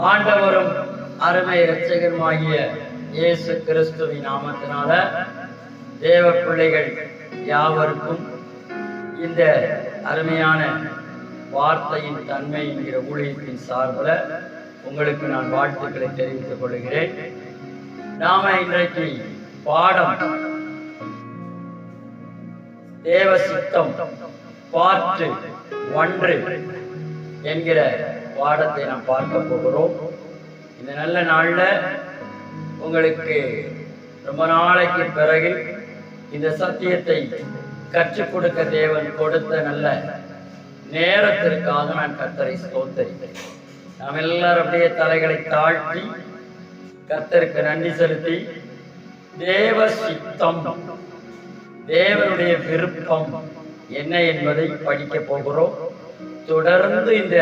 ஆண்டவரும் அருமை இரட்சகருமாகிய இயேசு கிறிஸ்துவின் நாமத்தினால தேவ பிள்ளைகள் யாவருக்கும் இந்த அருமையான வார்த்தையின் தன்மை என்கிற ஊழியத்தின் சார்பில் உங்களுக்கு நான் வாழ்த்துக்களை தெரிவித்துக் கொள்கிறேன். நாம இன்றைக்கு பாடம் தேவ சித்தம் பாட்டு ஒன்று என்கிற பாடத்தை நாம் பார்க்க போகிறோம். இந்த நல்ல நாளில் உங்களுக்கு ரொம்ப நாளைக்கு பிறகு இந்த சத்தியத்தை கற்றுக் கொடுக்க தேவன் கொடுத்த நல்ல நேரத்திற்காக நான் கத்தரை சோத்தரிக்கிறேன் நாம் எல்லாரும் அப்படியே தலைகளை தாழ்த்தி கத்தருக்கு நன்றி செலுத்தி தேவ சித்தம் தேவனுடைய விருப்பம் என்ன என்பதை படிக்க போகிறோம். தொடர்ந்து இந்த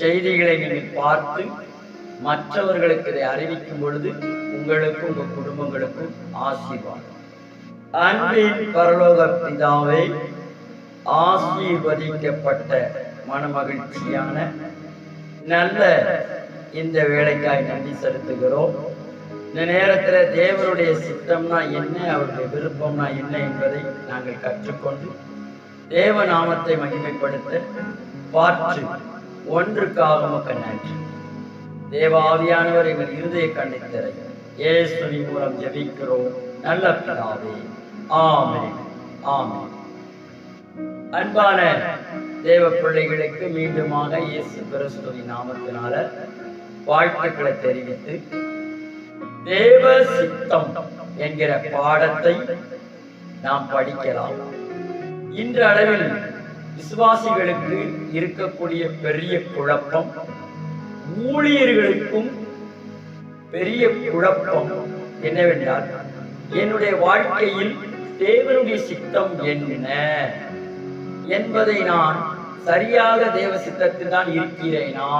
செய்திகளை நீங்கள் பார்த்து மற்றவர்களுக்கு இதை அறிவிக்கும் பொழுது உங்களுக்கும் உங்கள் குடும்பங்களுக்கும் ஆசீர்வாதம். அன்பின் பரலோக பிதாவை ஆசீர்வதிக்கப்பட்ட மனமகிழ்ச்சியான நல்ல இந்த வேலைக்காய் நன்றி செலுத்துகிறோம். இந்த நேரத்தில் தேவனுடைய சித்தம்னா என்ன அவருடைய விருப்பம்னா என்ன என்பதை நாங்கள் கற்றுக்கொண்டு தேவ நாமத்தை மகிமைப்படுத்த பாற்று ஒன்றுக்காக உமக்கு நன்றி. தேவாவியானவர் எங்கள் இருதய கண்ணை திரை இயேசுவின் மூலம் ஜபிக்கிறோம். நல்ல பிதாவே ஆமே ஆமே அன்பான தேவ பிள்ளைகளுக்கு மீண்டுமாக இயேசு கிறிஸ்துவின் நாமத்தினால வாழ்த்துக்களை தெரிவித்து தேவ சித்தம் என்கிற பாடத்தை நாம் படிக்கலாம். இன்று அளவில் விசுவாசிகளுக்கு இருக்கக்கூடிய பெரிய குழப்பம் ஊழியர்களுக்கும் பெரிய குழப்பம் என்னவென்றால் என்னுடைய வாழ்க்கையில் தேவனுடைய சித்தம் என்ன என்பதை நான் சரியாக தேவ சித்தத்தில் தான் இருக்கிறேனா?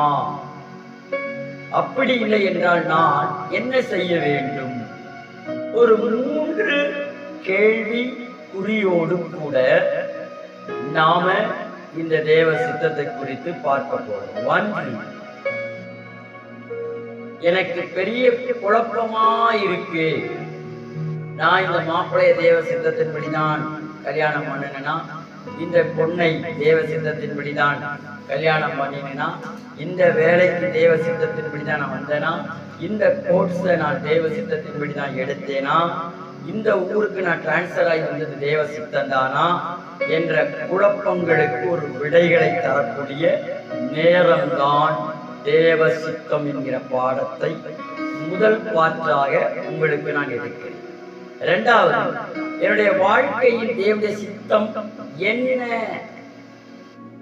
அப்படி இல்லை என்றால் நான் என்ன செய்ய வேண்டும்? ஒரு மூன்று கேள்வி குறியோடு கூட நாம இந்த தேவ சித்தத்தை குறித்து பார்க்க போறோம். எனக்கு பெரிய குழப்பமா இருக்கு. நான் இந்த மாப்பிளைய தேவ சித்தத்தின்படிதான் கல்யாணம் பண்ணினா இந்த பொண்ணை தேவ சித்தத்தின்படிதான் கல்யாணம் பண்ணினா இந்த வேலைக்கு தேவ சித்தத்தின்படிதான் நான் வந்தேனா? இந்த கோர்ஸை நான் தேவ சித்தத்தின்படி தான் எடுத்தேனா? இந்த ஊருக்கு நான் டிரான்ஸ்ஃபர் ஆகி வந்தது தேவ சித்தந்தானா என்ற குழப்பங்களுக்கு ஒரு விடைகளை தரக்கூடிய நேரம்தான் தேவ சித்தம் என்கிற பாடத்தை முதல் பாற்றாக உங்களுக்கு நான் எடுக்கிறேன். இரண்டாவது என்னுடைய வாழ்க்கையில் தேவனுடைய சித்தம் என்ன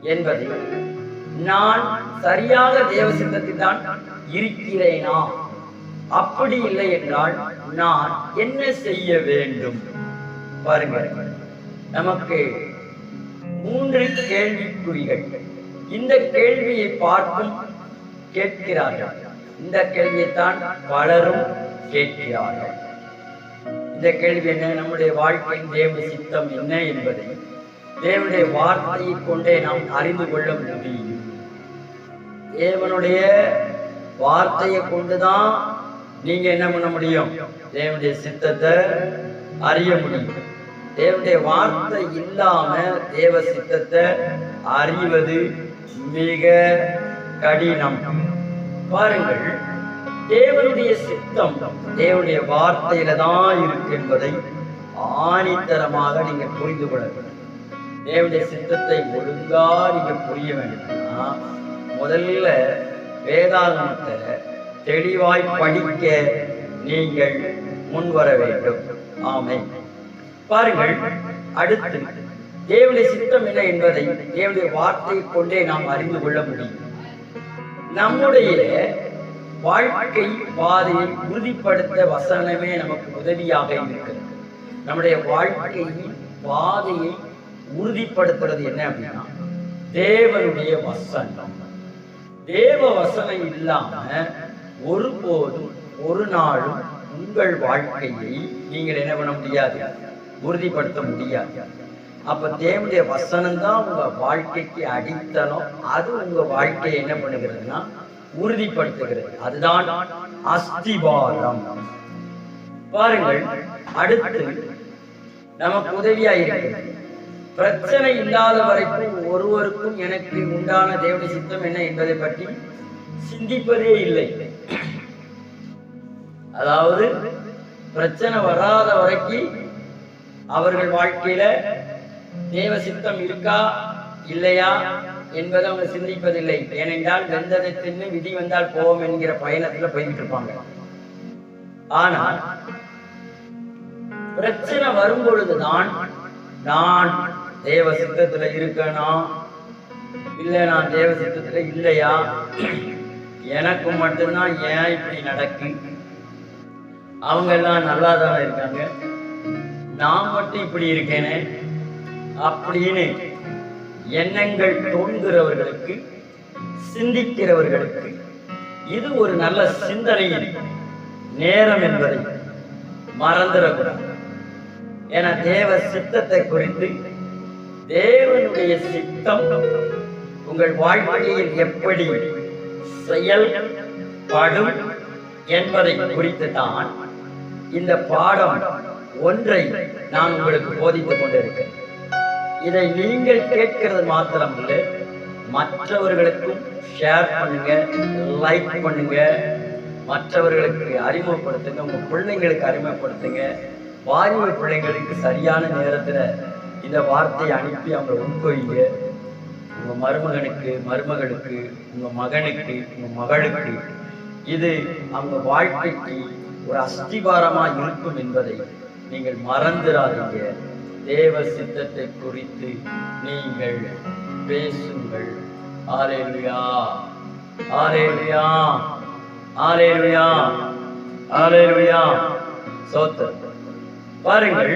என்பதை நான் சரியாக தேவ சித்தத்தில் தான் இருக்கிறேனா? அப்படி இல்லை என்றால் நான் என்ன செய்ய வேண்டும்? பாருங்க நமக்கு மூன்று கேள்விக்குறிகள். இந்த கேள்வியை பார்த்தும் கேட்கிறார்கள். இந்த கேள்வியைத்தான் பலரும் கேட்கிறார்கள். இந்த கேள்வி என்ன? நம்முடைய வாழ்க்கையின் தேவ சித்தம் என்ன என்பதை தேவனுடைய வார்த்தையை கொண்டே நாம் அறிந்து கொள்ள முடியும். தேவனுடைய வார்த்தையை கொண்டுதான் நீங்க என்ன பண்ண முடியும்? தேவனுடைய சித்தத்தை அறிய முடியும். தேவனுடைய வார்த்தை இல்லாம தேவ சித்தத்தை அறிவது மிக கடினம். பாருங்கள் தேவனுடைய சித்தம் தேவனுடைய வார்த்தையில தான் இருக்கு என்பதை ஆணித்தரமாக நீங்க புரிந்து கொள்ள வேண்டும். தேவனுடைய சித்தத்தை ஒழுங்கா நீங்க புரிய வேண்டும்னா முதல்ல வேதாகமத்தை தெளிவாய் படிக்க நீங்கள் முன்வர வேண்டும். ஆமை பாருங்கள் அடுத்து தேவனுடைய சித்தம் இல்லை என்பதை தேவனுடைய வார்த்தையை கொண்டே நாம் அறிந்து கொள்ள முடியும். நம்முடைய வாழ்க்கை பாதையை உறுதிப்படுத்த வசனமே நமக்கு உதவியாக இருக்கிறது. நம்முடைய வாழ்க்கையின் பாதையை உறுதிப்படுத்துறது என்ன அப்படின்னா தேவனுடைய வசனம். தேவ வசனம் இல்லாம ஒருபோதும் ஒரு நாளும் உங்கள் வாழ்க்கையை நீங்கள் என்ன பண்ண முடியாது? உறுதிப்படுத்த முடியாது. அப்ப தேவனுடைய வசனம் தான் உங்க வாழ்க்கைக்கு அடித்தளம். அது உங்க வாழ்க்கையை என்ன பண்ணுகிறதுனா உறுதிப்படுத்துகிறது. அதுதான் அஸ்திவாரம் பாருங்கள் அடுத்து நமக்கு உதவியா இருக்கிறது. பிரச்சனை இல்லாத வரைக்கும் ஒருவருக்கும் எனக்கு உண்டான தேவனுடைய சித்தம் என்ன என்பதை பற்றி சிந்திப்பதே இல்லை. அதாவது பிரச்சனை வராத வரைக்கும் அவர்கள் வாழ்க்கையில தேவ சித்தம் இருக்கா இல்லையா என்பதை அவங்க சிந்திப்பதில்லை. ஏனென்றால் வெந்ததை தின்னு விதி வந்தால் போவோம் என்கிற பயணத்துல போய்கிட்டு இருப்பாங்க. ஆனால் பிரச்சனை வரும் பொழுதுதான் நான் தேவ சித்தத்துல இருக்கேனா இல்ல நான் தேவ சித்தத்துல இல்லையா? எனக்கு மட்டும்தான் ஏன் இப்படி நடக்கு? அவங்க எல்லாம் நல்லா தானே இருக்காங்க? நான் மட்டும் இப்படி இருக்கேனே? அப்படின்னு எண்ணங்கள் தோன்கிறவர்களுக்கு சிந்திக்கிறவர்களுக்கு இது ஒரு நல்ல சிந்தனையின் நேரம் என்பதை மறந்துடக்கூடாது. என தேவ சித்தத்தை குறித்து தேவனுடைய சித்தம் உங்கள் வாழ்க்கையில் எப்படி செயல்படும் என்பதை குறித்து தான் இந்த பாடம் ஒன்றை நான் உங்களுக்கு போதித்துக் கொண்டிருக்கிறேன். இதை நீங்கள் கேட்கிறது இல்லை மற்றவர்களுக்கும் ஷேர் பண்ணுங்க லைக் பண்ணுங்க மற்றவர்களுக்கு அறிமுகப்படுத்துங்க உங்க பிள்ளைங்களுக்கு அறிமுகப்படுத்துங்க. வாலிப பிள்ளைங்களுக்கு சரியான நேரத்துல இந்த வார்த்தையை அனுப்பி அவங்களை உட்கொவிங்க உங்க மருமகனுக்கு மருமகளுக்கு உங்க மகனுக்கு உங்க மகளுக்கு இது அவங்க வாழ்க்கைக்கு ஒரு அஸ்திவாரமாக இருக்கும் என்பதை நீங்கள் மறந்துடாதீங்க தேவ சித்தத்தை குறித்து நீங்கள் பேசுங்கள். ஆலேலியா ஆலேலியா ஆலேலியா ஆலேலியா சோத்தர் பாருங்கள்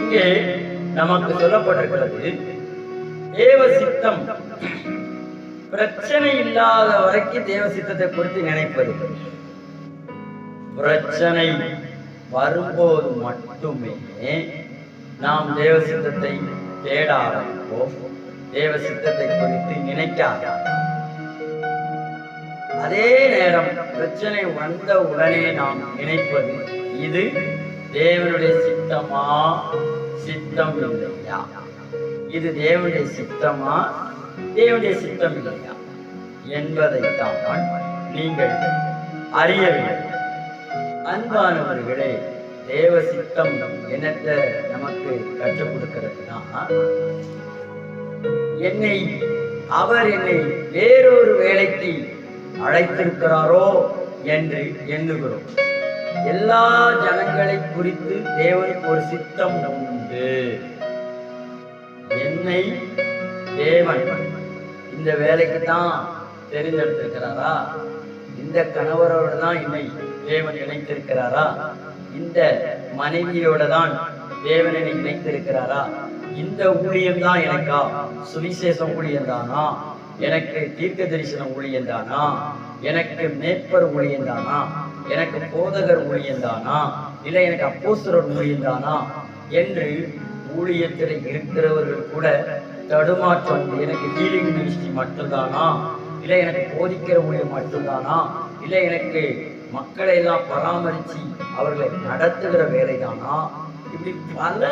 இங்கே நமக்கு சொல்லப்பட்டிருக்கிறது தேவ சித்தம் பிரச்சனை இல்லாத வரைக்கும் தேவ சித்தத்தை குறித்து நினைப்பது. பிரச்சனை வரும்போது மட்டுமே நாம் தேவ சித்தத்தை தேட ஆரம்பிப்போம் தேவ சித்தத்தை குறித்து நினைக்காத அதே நேரம் பிரச்சனை வந்த உடனே நாம் நினைப்பது இது தேவனுடைய சித்தமா? சித்தம் இல்லையா? இது தேவனுடைய சித்தமா? தேவனுடைய சித்தம் இல்லையா? என்பதைத்தான் நீங்கள் அறிய வேண்டும். அன்பானவர்களே தேவ சித்தம் என்னத்தை நமக்கு கற்றுக் கொடுக்கிறதுனா என்னை அவர் என்னை வேறொரு வேலைக்கு அழைத்திருக்கிறாரோ என்று எண்ணுகிறோம். எல்லா ஜனங்களை குறித்து தேவனுக்கு ஒரு சித்தம் உண்டு. என்னை தேவன் இந்த வேலைக்கு தான் தெரிந்தெடுத்திருக்கிறாரா? இந்த கணவரோட தான் என்னை தேவன் இணைத்திருக்கிறாரா? இந்த மனைவியோட தான் தேவன் என்னை இணைத்திருக்கிறாரா? இந்த ஊழியம் தான் எனக்கா? சுவிசேஷம் ஊழியம் தானா எனக்கு தீர்க்க தரிசனம் ஊழியம் தானா எனக்கு மேற்பர் ஊழியம் தானா எனக்கு போதகர் ஊழியம் தானா இல்லை எனக்கு அப்போஸ்தரர் ஊழியம் தானா என்று ஊழியத்தில் இருக்கிறவர்கள் கூட தடுமாற்றம் எனக்கு ஹீலிங் மினிஸ்ட்ரி மட்டும்தானா? இல்லை எனக்கு போதிக்கிற ஊழியம் மட்டும்தானா? இல்லை எனக்கு மக்களை எல்லாம் பராமரித்து அவர்களை நடத்துகிற வேலைதானா? இப்படி பல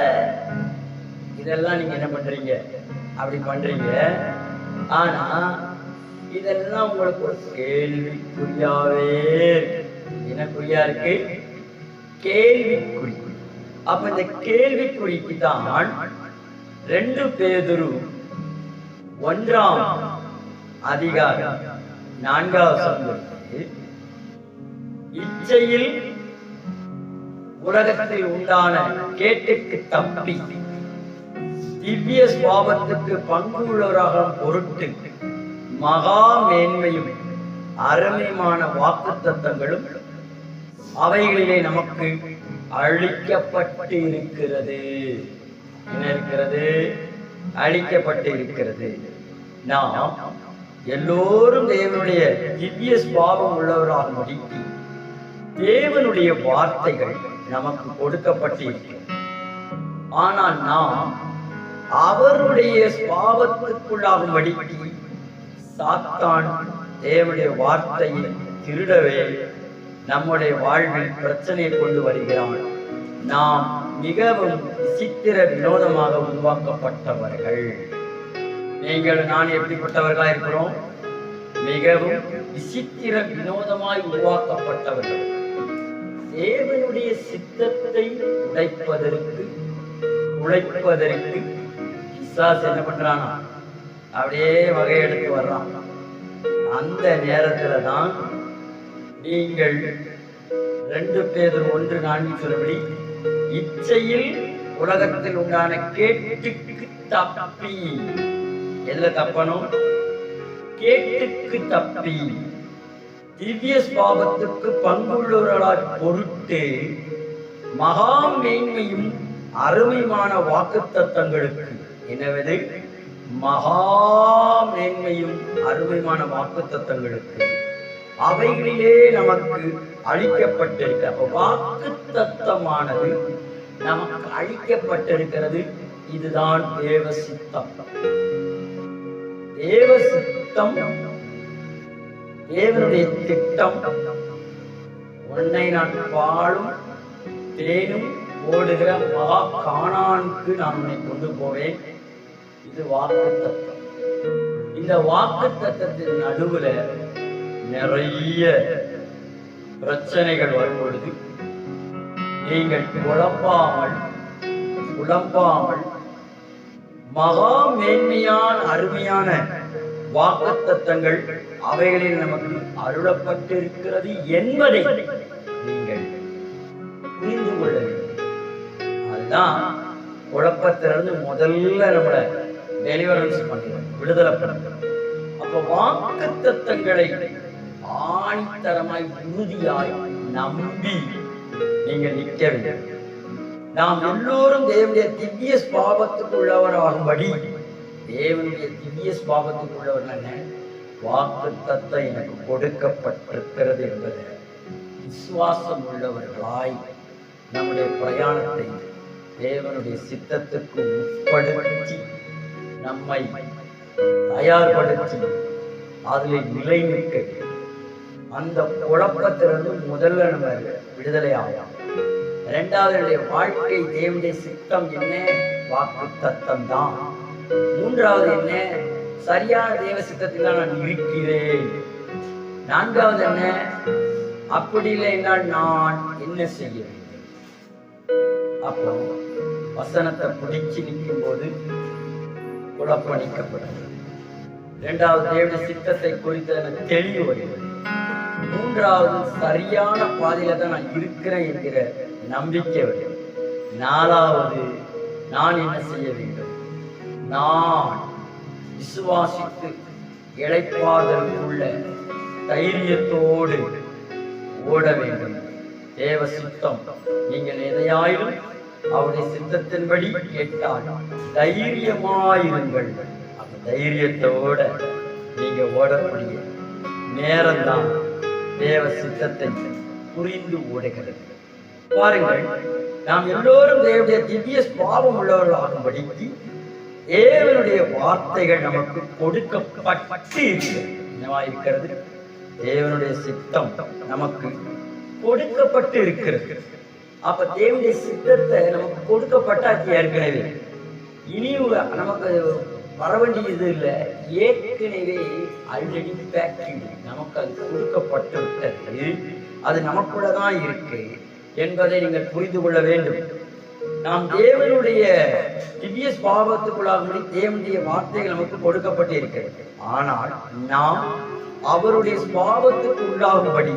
இதெல்லாம் நீங்க என்ன பண்றீங்க? அப்படி பண்றீங்க. ஆனா இதெல்லாம் உங்களுக்கு ஒரு கேள்விக்குறியாவே இருக்கு. இருக்கு? கேள்விக்குறி. அப்ப இந்த கேள்விக்குறிக்கு தான் ரெண்டு பேதுரு ஒன்றாம் அதிகாரம் நான்காவது சந்தோஷத்தில் இச்சையில் உலகத்தில் உண்டான கேட்டுக்கு தப்பி திவ்ய சுவாபத்துக்கு பங்கு உள்ளவராக பொருட்டு மகா மேன்மையும் அருமையுமான வாக்கு தத்தங்களும் அவைகளிலே நமக்கு அழிக்கப்பட்டு இருக்கிறது என்ன இருக்கிறது? அழிக்கப்பட்டு இருக்கிறது நாம் எல்லோரும் தேவனுடைய திவ்ய சுவாபம் உள்ளவராக முடிக்கு தேவனுடைய வார்த்தைகள் நமக்கு கொடுக்கப்பட்டிருக்கும் ஆனால் நாம் அவருடைய சுவாபத்துக்குள்ளாகும்படிக்கு சாத்தான் தேவனுடைய வார்த்தையை திருடவே நம்முடைய வாழ்வில் பிரச்சனையை கொண்டு வருகிறான். நாம் மிகவும் விசித்திர வினோதமாக உருவாக்கப்பட்டவர்கள். நீங்கள் நான் எப்படிப்பட்டவர்களா இருக்கிறோம் மிகவும் விசித்திர வினோதமாய் உருவாக்கப்பட்டவர்கள். தேவனுடைய சித்தத்தை உடைப்பதற்கு உழைப்பதற்கு பிசாசு என்ன பண்றானா அப்படியே வகையெடுத்து வர்றான். அந்த நேரத்துல தான் நீங்கள் ரெண்டு பேர் ஒன்று நான்கு சொல்லபடி இச்சையில் உலகத்தில் உண்டான கேட்டுக்கு தப்பி. எதுல தப்பணும்? கேட்டுக்கு தப்பி. திவ்ய ஸ்வாபத்துக்கு பங்குள்ளவர்களாய் பொருட்டு மகா மேன்மையும் அருமையான வாக்குத்தத்தங்களுக்கு எனவே மகா மேன்மையும் அருமையான வாக்குத்தத்தங்களுக்கு. அவைகளிலே நமக்கு அளிக்கப்பட்டிருக்க வாக்கு வாக்குத்தத்தமானது நமக்கு அழிக்கப்பட்டிருக்கிறது இதுதான் தேவ சித்தம். தேவ சித்தம் தேவனுடைய திட்டம். உன்னை நான் பாலும் தேனும் ஓடுகிற மகா காணானுக்கு நான் உன்னை கொண்டு போவேன். இது வாக்கு தத்துவம் இந்த வாக்கு தத்துவத்தின் நடுவுல நிறைய பிரச்சனைகள் வரும் பொழுது நீங்கள் குழப்பாமல் குழப்பாமல் மகா மேன்மையான அருமையான வாக்குத்தத்தங்கள் அவைகளில் நமக்கு அருளப்பட்டிருக்கிறது என்பதை நீங்கள் புரிந்து கொள்ள வேண்டும். அதுதான் குழப்பத்திலிருந்து முதல்ல நம்மளை டெலிவரன்ஸ் பண்ணுறோம் விடுதலை பண்ணுறோம் அப்ப வாக்குத்தத்தங்களை ஆணித்தரமாய் உறுதியாய் நம்பி நீங்கள் நிற்க வேண்டும். நாம் எல்லோரும் தேவனுடைய திவ்ய ஸ்வாபத்துக்கு உள்ளவராகும்படி தேவனுடைய திவ்ய ஸ்வாபத்துக்கு உள்ளவர் என்ன வாக்கு தத்தை எனக்கு கொடுக்கப்பட்டிருக்கிறது என்பது விசுவாசம் உள்ளவர்களாய் நம்முடைய பிரயாணத்தை தேவனுடைய சித்தத்துக்கு உட்படுத்தி நம்மை தயார்படுத்தி அதில் நிலை நிற்க அந்த குழப்பத்திலிருந்து முதல்ல நம்ம விடுதலை ஆகலாம். இரண்டாவது வாழ்க்கை தேவனுடைய சித்தம் என்ன? வாக்கு தத்தம் தான். மூன்றாவது என்ன? சரியான தேவ சித்தத்தில் நான் இருக்கிறேன். நான்காவது என்ன? அப்படி இல்லை என்றால் நான் என்ன செய்ய வேண்டும் அப்போ வசனத்தை பிடிச்சு நிற்கும் போது குழப்பணிக்கப்படுது இரண்டாவது தேவ சித்தத்தை குறித்து எனக்கு தெளிவு வருகிறது. மூன்றாவது சரியான பாதையில தான் நான் இருக்கிறேன் என்கிற நம்பிக்கை வரும் நாலாவது நான் என்ன செய்ய வேண்டும்? நான் விசுவாசித்து இழைப்பாதற்குள்ள தைரியத்தோடு ஓட வேண்டும். தேவ சித்தம் நீங்கள் எதையாயிலும் அவருடைய சித்தத்தின்படி கேட்டால் தைரியமாயிருங்கள். அந்த தைரியத்தோட நீங்க ஓடக்கூடிய நேரம்தான் தேவ சித்தத்தை புரிந்து ஓடுகிறது. பாருங்கள் நாம் எல்லோரும் தேவனுடைய திவ்ய சுவாபம் உள்ளவர்களாகும்படிக்கு தேவனுடைய வார்த்தைகள் நமக்கு கொடுக்கப்பட்டு இருக்கிறது. என்னவா இருக்கிறது தேவனுடைய சித்தம் நமக்கு கொடுக்கப்பட்டு இருக்கிறது அப்ப தேவனுடைய சித்தத்தை நமக்கு கொடுக்கப்பட்டாச்சு ஏற்கனவே. இனி நமக்கு வர வேண்டியது இல்லை. ஏற்கனவே ஆல்ரெடி பேக்கிங் நமக்கு அது கொடுக்கப்பட்டு விட்டது அது நமக்குள்ளதான் இருக்கு என்பதை நீங்கள் புரிந்து கொள்ள வேண்டும். நாம் தேவனுடைய திவ்ய ஸ்வாபத்துக்குள்ளாகும்படி தேவனுடைய வார்த்தைகள் நமக்கு கொடுக்கப்பட்டு இருக்கிறது ஆனால் நாம் அவருடைய ஸ்வாபத்துக்கு உள்ளாகும்படி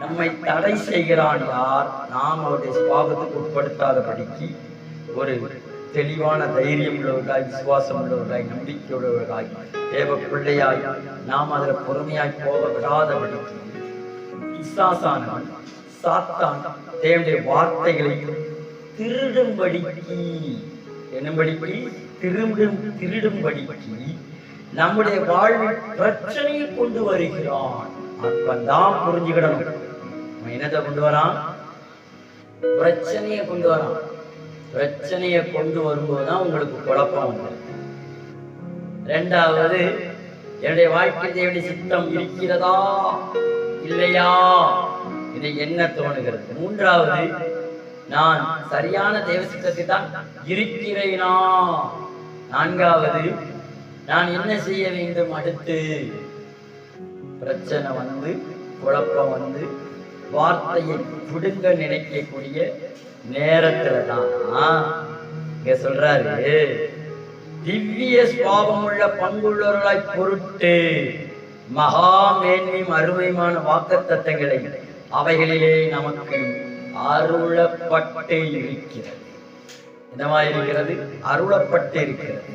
நம்மை தடை செய்கிறான் யார்? நாம் அவருடைய ஸ்வாபத்துக்கு உட்படுத்தாதபடிக்கு ஒரு தெளிவான தைரியம் உள்ளவர்களாய் விசுவாசம் உள்ளவர்களாய் நம்பிக்கை உள்ளவர்களாய் தேவ பிள்ளையாய் நாம் அதில் பொறுமையாய் போக விடாதபடிக்கு பிசாசானவன் சாத்தான் தேவனுடைய வார்த்தைகளை திருடும்படிக்கு. என்னும்படிக்கு? திருடும் திருடும்படிக்கு. நம்முடைய வாழ்வில் பிரச்சனையை கொண்டு வருகிறான். அப்பந்தான் புரிஞ்சுக்கிடணும். அவன் என்னத்தை கொண்டு வரான்? பிரச்சனையை கொண்டு வரான். பிரச்சனையை கொண்டு வரும்போதுதான் உங்களுக்கு குழப்பம் வரும். ரெண்டாவது என்னுடைய வாழ்க்கை தேவனுடைய சித்தம் இருக்கிறதா? இல்லையா? இதை என்ன தோணுகிறது? மூன்றாவது நான் சரியான தேவ சித்தத்தை தான் இருக்கிறேனா? நான்காவது நான் என்ன செய்ய வேண்டும் அடுத்து? பிரச்சனை வந்து குழப்பம் வந்து வார்த்தையை புடுங்க நினைக்கக்கூடிய நேரத்துல தான். இங்க சொல்றாரு திவ்ய சுவாபமுள்ள பங்குள்ளவர்களாய் பொருட்டு மகா மேன்மையும் அருமையுமான வாக்குத்தத்தங்களை அவைகளிலே நமக்கு அருளப்பட்டு இருக்கிறது. என்னவா இருக்கிறது? அருளப்பட்டு இருக்கிறது.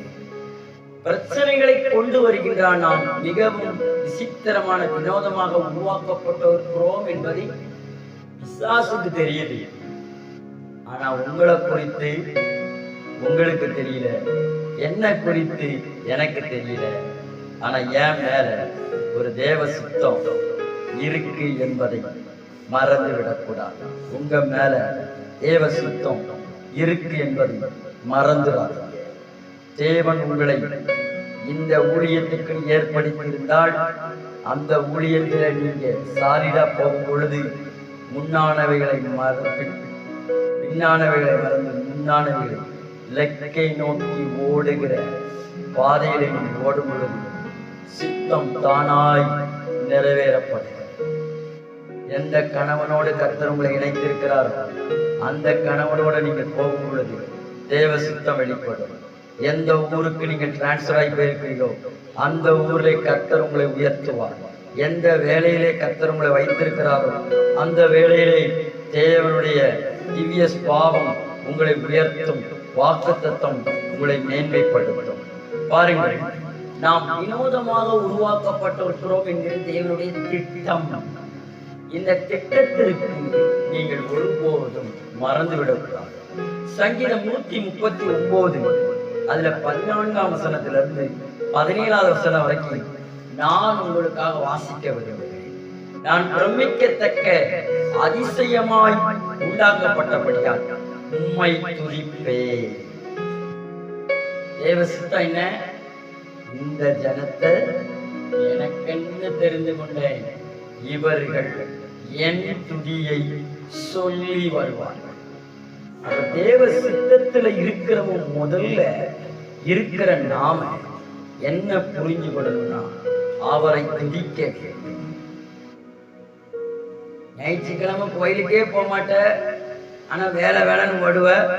பிரச்சனைகளை கொண்டு வருகின்றான் நாம். மிகவும் விசித்திரமான வினோதமாக உருவாக்கப்பட்டிருக்கிறோம் என்பதை விசாசுக்கு தெரியுது ஆனா உங்களை குறித்து உங்களுக்கு தெரியல. என்ன குறித்து எனக்கு தெரியல. ஆனா ஏன் மேல ஒரு தேவ சுத்தம் இருக்கு என்பதை மறந்து விடக்கூடாது உங்க மேல தேவ சுத்தம் இருக்கு என்பதை மறந்துடாதீங்க தேவன் உங்களை இந்த ஊழியத்துக்கு ஏற்படுத்தியிருந்தால் அந்த ஊழியத்தில் நீங்க சாலிடா போகும் பொழுது முன்னானவைகளை மறந்து பின்னானவைகளை மறந்து முன்னானவைகளை இலக்கை நோக்கி ஓடுகிற பாதையில நீங்கள் ஓடும் பொழுது சித்தம் தானாய் நிறைவேறப்படும். எந்த கணவனோடு கர்த்தர் உங்களை இணைத்திருக்கிறார் அந்த கணவனோட நீங்கள் போகும் பொழுது தேவ சித்தம் வெளிப்படும். எந்த ஊருக்கு நீங்க டிரான்ஸ்ஃபர் ஆகி போயிருக்கீங்களோ அந்த ஊரிலே கர்த்தர் உங்களை உயர்த்துவார். எந்த வேலையிலே கர்த்தர் உங்களை வைத்திருக்கிறாரோ அந்த வேலையிலே தேவனுடைய திவ்ய பாவம் உங்களை உயர்த்தும் வாக்குத்தத்தம் உங்களை மேன்மைப்படுத்தும். பாருங்கள் நாம் வினோதமாக உருவாக்கப்பட்டிருக்கிறோம் என்கிற தேவனுடைய திட்டம். இந்த திட்டத்திற்கு நீங்கள் ஒருபோதும் மறந்துவிடக்கூடாது. சங்கீதம் நூத்தி முப்பத்தி ஒன்பது அதுல பதினான்காம் வசனத்திலிருந்து பதினேழாவது வசனம் வரைக்கும் நான் உங்களுக்காக வாசிக்க விரும்புகிறேன். நான் பிரமிக்கத்தக்க அதிசயமாய் உண்டாக்கப்பட்டபடியால் உண்மை துதிப்பே தேவ சித்தம் என்ன? இந்த ஜனத்தை எனக்கென்று தெரிந்து கொண்டேன் இவர்கள் என் துதியை சொல்லி வருவார்கள் தேவ சித்தத்துல இருக்கிறவன் முதல்ல இருக்கிற நாம என்ன புரிஞ்சு கொள்ளணும்னா அவரை துதிக்க வேண்டும். ஞாயிற்றுக்கிழமை கோயிலுக்கே போக மாட்ட. ஆனா வேலை வேலைன்னு ஓடுவ.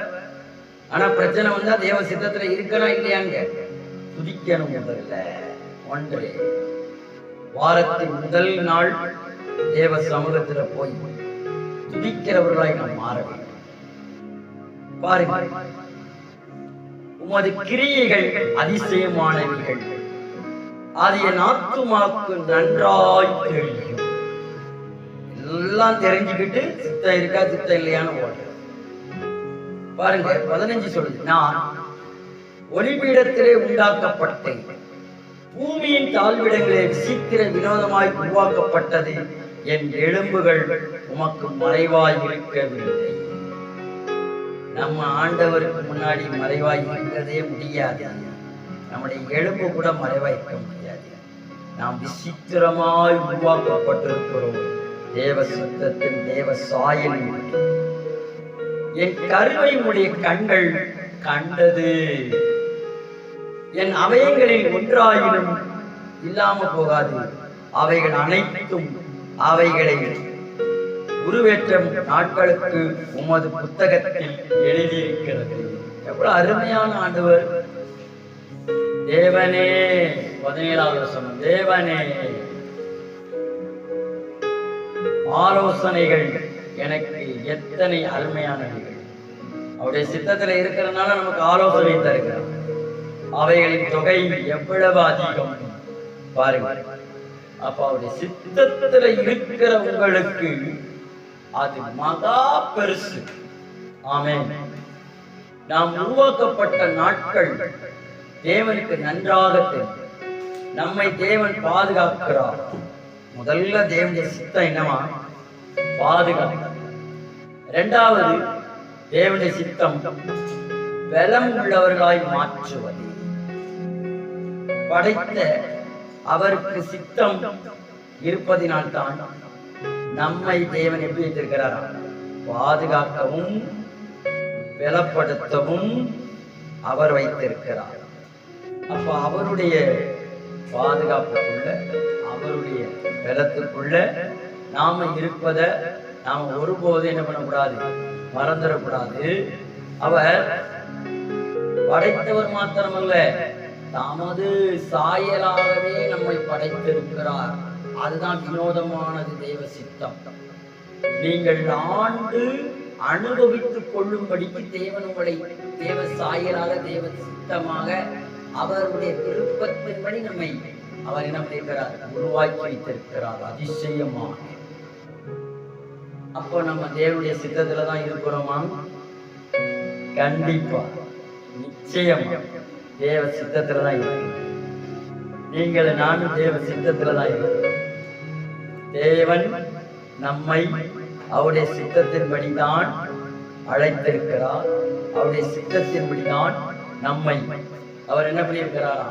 ஆனா பிரச்சனை வந்தா தேவ சித்தத்துல இருக்கணும் இல்லையாங்க துதிக்கணும் முதல்ல. ஒன்று வாரத்தின் முதல் நாள் தேவ சமூகத்தில் போய் துதிக்கிறவர்களாய் நாம் மாற வேண்டும். பாருங்கள் உமது கிரியைகள் அதிசயமானவைகள். அது என் ஆத்துமாக்கு நன்றாய் தெரியும். எல்லாம் தெரிஞ்சுக்கிட்டு சித்தம் இருக்கா சித்தம் இல்லையான்னு ஓடுறது பாருங்க பதினஞ்சு சொல்லுது. நான் ஒளிபீடத்திலே உண்டாக்கப்பட்டேன். பூமியின் தாழ்விடங்களே விசித்திர வினோதமாய் உருவாக்கப்பட்டது. என் எலும்புகள் உமக்கு மறைவாய் இருக்கவில்லை நம்ம ஆண்டவருக்கு முன்னாடி மறைவாய் இருக்கவே முடியாது. நம்முடைய எலும்பு கூட மறைவாய் இருக்க முடியாது. நாம் விசித்திரமாய் உருவாக்கப்பட்டிருக்கிறோம். தேவ சுத்தத்தின் தேவ சாயல் என் கருவை உடைய கண்கள் கண்டது. என் அவயங்களில் ஒன்றாயினும் இல்லாம போகாது. அவைகள் அனைத்தும் அவைகளை உருவேற்றம் நாட்களுக்கு உமது புத்தகத்தில் எழுதியிருக்கிறது. எவ்வளவு அருமையான ஆண்டவர். தேவனே பதினேழாவது வசனம். தேவனே ஆலோசனைகள் எனக்கு எத்தனை அருமையானவைகள். அவருடைய சித்தத்துல இருக்கிறதுனால நமக்கு ஆலோசனை தருகிறார். அவைகளின் தொகை எவ்வளவு அதிகம்? பாருங்கள். அப்ப அவருடைய சித்தத்துல இருக்கிற உங்களுக்கு அது மகா பெருசு. ஆமே நாம் உருவாக்கப்பட்ட நாட்கள் தேவனுக்கு நன்றாக தெரியும். நம்மை தேவன் பாதுகாக்கிறார். முதல்ல தேவனுடைய சித்தம் என்னவா? பாதுகாக்க இரண்டாவது தேவனுடைய சித்தம் பலம் உள்ளவர்களாய் மாற்றுவது. படைத்த அவருக்கு சித்தம் இருப்பதினால்தான் நம்மை தேவன் எப்படி வைத்திருக்கிறார்? பாதுகாக்கவும் பலப்படுத்தவும் அவர் வைத்திருக்கிறார். அப்ப அவருடைய பாதுகாப்புக்குள்ள அவருடைய பலத்துக்குள்ள நாம இருப்பத நாம ஒருபோதும் என்ன பண்ணக்கூடாது? மறந்துடக்கூடாது. அவர் படைத்தவர் மாத்திரமல்ல. தமது சாயலாகவே நம்மை படைத்திருக்கிறார். அதுதான் வினோதமானது தெய்வ சித்தம். நீங்கள் ஆண்டு அனுபவித்துக் கொள்ளும்படிக்கு தேவன் உங்களை தேவ சாயலாக தேவ சித்தமாக அவருடைய விருப்பத்தின்படி நம்மை அவர் என்ன பண்ணியிருக்கிறார்? உருவாக்கி வைத்திருக்கிறார். அதிசயமாக. அப்போ நம்ம தேவனுடைய சித்தத்துல தான் இருக்கிறோமா கண்டிப்பா. நிச்சயம். தேவ சித்தத்துல தான் இருக்கு நீங்கள் நானும் தேவ சித்தத்துல தான் இருக்கிறோம் தேவன் நம்மை அவருடைய சித்தத்தின்படிதான் அழைத்திருக்கிறார். அவருடைய சித்தத்தின்படிதான் நம்மை. அவர் என்ன பண்ணியிருக்கிறாரா?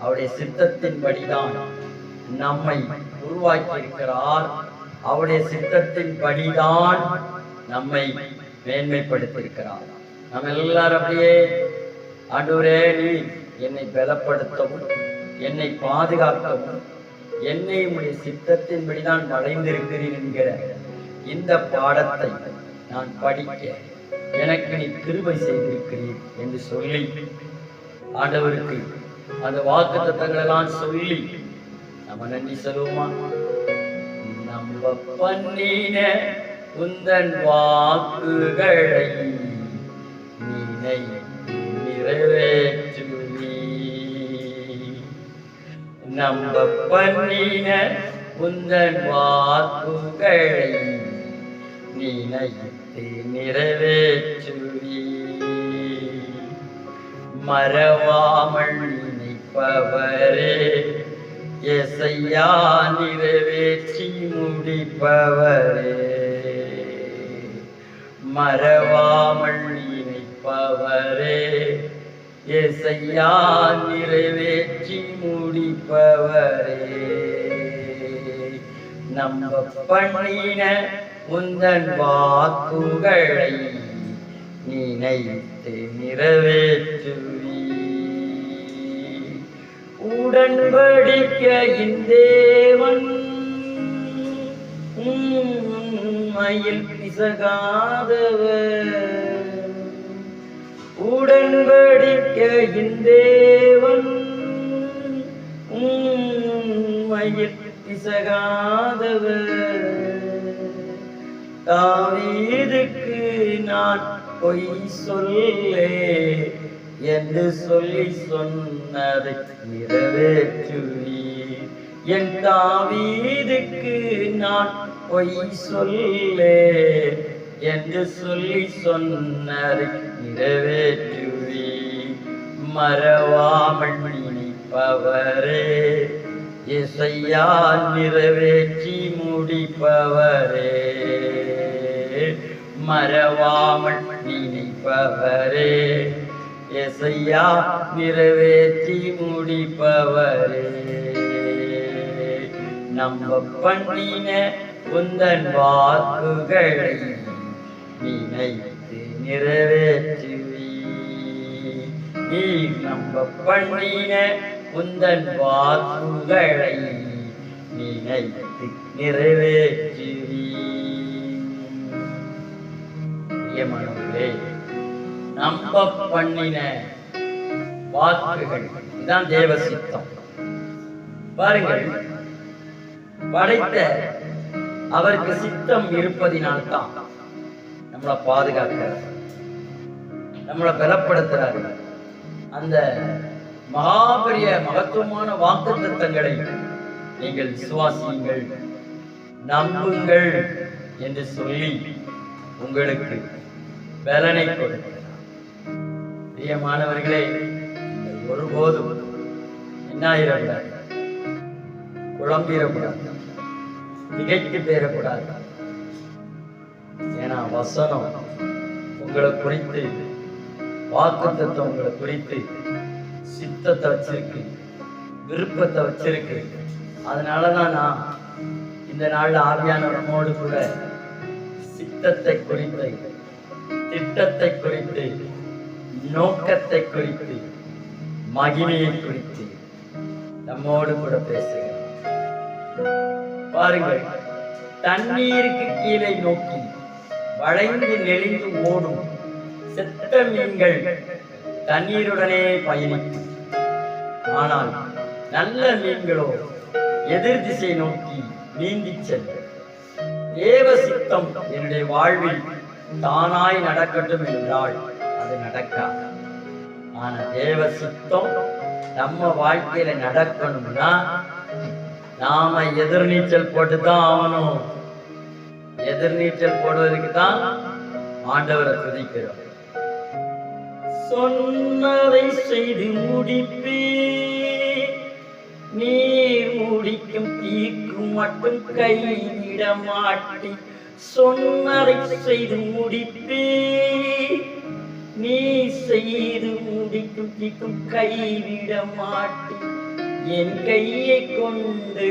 அவருடைய சித்தத்தின்படிதான் நம்மை உருவாக்கி இருக்கிறார் அவருடைய சித்தத்தின்படிதான் நம்மை மேன்மைப்படுத்தியிருக்கிறார். நம்ம எல்லாரும் அப்படியே ஆண்டவரே நீ என்னை பலப்படுத்தவும் என்னை பாதுகாக்கவும் என்னை உடைய சித்தத்தின்படிதான் வளைந்திருக்கிறேன் என்கிற இந்த பாடத்தை நான் படிக்க எனக்கு நீ கிருபை செய்திருக்கிறேன் என்று சொல்லி ஆண்டவருக்கு அந்த வாக்கு தத்தங்களெல்லாம் சொல்லி நம்ம நன்றி சொல்லுவோமா? நம்ம பண்ணின உந்தன் வாக்குகளை நீ நிறைவேற்றுவீ நம்ப பண்ணின உந்தன் வாக்குகளை நினைத்து நிறைவேற்றுவி மறவாமல் நினைப்பவரே எசையா நிறைவேற்றி முடிப்பவரே. மறவாமல் நினைப்பவரே எசையா நிறைவேற்றி முடிப்பவரே. நம்ம பண்ணின உந்தன் வாக்குகளை நினைத்து நிறைவேற்றுவி உடன்படிக்கையின் தேவன் உண்மையில் பிசகாதவர். உடன்படிக்க இந்தேவன் உண்மையில் பிசகாதவர். தாவீதுக்கு நான் பொய் சொல்லே என்று சொல்லி சொன்னதை நிறைவேற்றுவீர். என் தாவீதுக்கு நான் பொய் சொல்லே என்று சொல்லி சொன்னார். நிறைவேற்றுவி. மறவாமல் நினைப்பவரே. இசையா நிறைவேற்றி முடிப்பவரே. மறவாமல் நினைப்பவரே. எசையா நிறைவேற்றி முடிப்பவரே. நம்ம பண்ணின உந்தன் வாக்குகளை நினைத்து நிறைவேற்றுவீ. நீ நம்ப பண்ணின உந்தன் வாக்குகளை நினைத்து நிறைவேற்றுவீ. பிரியமானவர்களே நம்ப பண்ணின வாக்குகள் இதுதான் தேவ சித்தம் பாருங்கள் படைத்த அவருக்கு சித்தம் இருப்பதினால்தான் நம்மளை பாதுகாக்கிறார். நம்மளை பலப்படுத்துறாரு. அந்த மகாபெரிய மகத்துவமான வாக்கு தத்தங்களை நீங்கள் விசுவாசியுங்கள் நம்புங்கள் என்று சொல்லி உங்களுக்கு பலனை கொடுக்கிறார். பிரியமானவர்களே ஒருபோதும் என்ன ஆயிடக்கூடாது குழம்பிடக்கூடாது திகைத்து பேரக்கூடாது ஏன்னா வசனம் உங்களை குறித்து வாக்குத்தத்தம் உங்களை குறித்து சித்தத்தை வச்சிருக்கு விருப்பத்தை வச்சிருக்கு. அதனாலதான் நான் இந்த நாள்ல ஆவியானவரமோடு கூட சித்தத்தை குறித்து திட்டத்தை குறித்து நோக்கத்தை குறித்து மகிமையை குறித்து நம்மோடு கூட பேசுகிறேன். பாருங்கள் தண்ணீருக்கு கீழே நோக்கி வளைந்து நெளிந்து ஓடும் செத்த மீன்கள் தண்ணீருடனே பயணிக்கும். ஆனால் நல்ல மீன்களோ எதிர் திசை நோக்கி நீந்தி செல்லும். தேவ சித்தம் என்னுடைய வாழ்வில் தானாய் நடக்கட்டும் என்றால் அது நடக்காது. ஆனா தேவ சித்தம் நம்ம வாழ்க்கையில நடக்கணும்னா நாம எதிர்நீச்சல் போட்டு தான் ஆகணும். எதிர்நீச்சல் போடுவதற்கு தான் ஆண்டவரை துதிக்கிறோம். சொன்னதை செய்து முடிப்பே நீ முடிக்கும் தீக்கும் மட்டும் கைவிட மாட்டி சொன்னதை செய்து முடிப்பே நீ செய்து முடிக்கும் தீக்கும் கைவிட மாட்டி என் கையை கொண்டு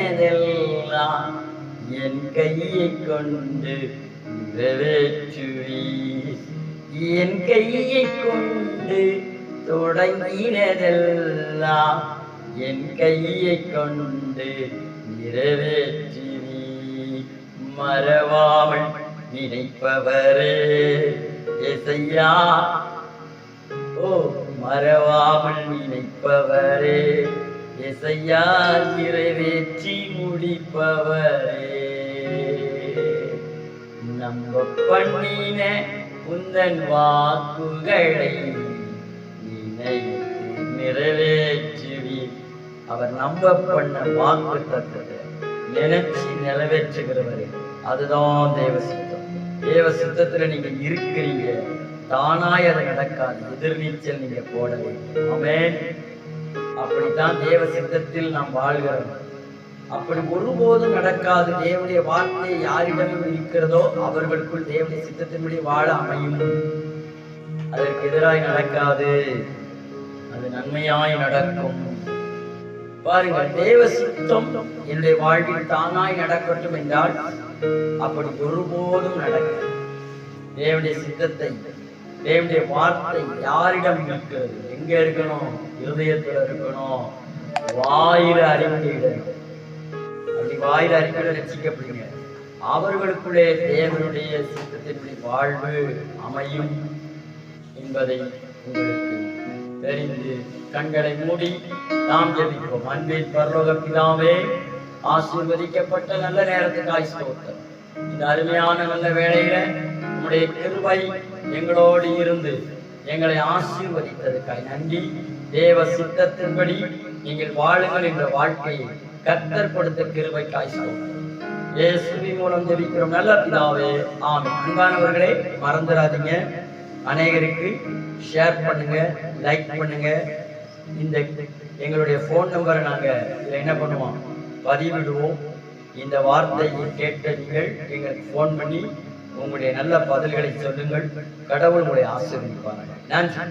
தொடங்கினதெல்லாம் என் கையை கொண்டு நிறைவேற்றுவீர். என் கையை கொண்டு தொடங்கினதெல்லாம் என் கையை கொண்டு நிறைவேற்றுவீர். மறவாமல் நினைப்பவரே எசையா. ஓ மறவாமல் நினைப்பவரே எசையா நிறைவேற்றி முடிப்பவரே. நம்ப பண்ணின உந்தன் வாக்குகளை நினைத்து நிறைவேற்றுவீர். அவர் நம்ப பண்ண வாக்கு தத்தத்தை நினைச்சு நிறைவேற்றுகிறவர் அதுதான் தேவ சித்தம். தேவ சித்தத்துல நீங்க இருக்கிறீங்க. தானாய் அது நடக்காது. எதிர்நீச்சல் நீங்க போடவே வேண்டும் அப்படித்தான் தேவ சித்தத்தில் நாம் வாழ்கிறோம். அப்படி ஒருபோதும் நடக்காது. தேவனுடைய வார்த்தை யாரிடமும் இருக்கிறதோ அவர்களுக்குள் தேவனுடைய சித்தத்தின்படி வாழ அமையும். அதற்கு எதிராய் நடக்காது. அது நன்மையாய் நடக்கும். பாருங்கள் தேவ சித்தம் என்னுடைய வாழ்வில் தானாய் நடக்கட்டும் என்றால் அப்படி ஒருபோதும் நடக்கும் தேவனுடைய சித்தத்தை தேவனுடைய வார்த்தை யாரிடம் இருக்கிறது? எங்க இருக்கணும்? இருதயத்துல இருக்கணும். வாயில அறிக்கையிடணும். வாயில் அறிக்கையிட ரசிக்கப்படுங்க அவர்களுக்குள்ளே தேவனுடைய சித்தத்தின்படி வாழ்வு அமையும் என்பதை உங்களுக்கு தெரிந்து கண்களை மூடி நாம் ஜெபிப்போம் அன்பில் பரலோக பிதாவே ஆசீர்வதிக்கப்பட்ட நல்ல நேரத்துக்காய் சோத்தம் இந்த அருமையான நல்ல வேளையில உங்களுடைய கிருபை எங்களோடு இருந்து எங்களை ஆசீர்வதித்ததுக்காய் நன்றி. தேவ சித்தத்தின்படி நீங்கள் வாழுங்கள் என்ற வாழ்க்கையை கத்தர் கொடுத்த கிருபைக்காய் ஸ்தோத்திரம் இயேசுவின் மூலம் ஜெபிக்கிறோம். நல்ல பிதாவே ஆமென். அன்பானவர்களே மறந்துடாதீங்க. அநேகருக்கு ஷேர் பண்ணுங்க லைக் பண்ணுங்க. இந்த எங்களுடைய ஃபோன் நம்பரை நாங்கள் இதில் என்ன பண்ணுவோம்? பதிவிடுவோம். இந்த வார்த்தையை கேட்ட நீங்கள் எங்களுக்கு ஃபோன் பண்ணி உங்களுடைய நல்ல பதில்களை சொல்லுங்கள். கடவுள் உங்களை ஆசீர்வதிப்பார்கள் நன்றி.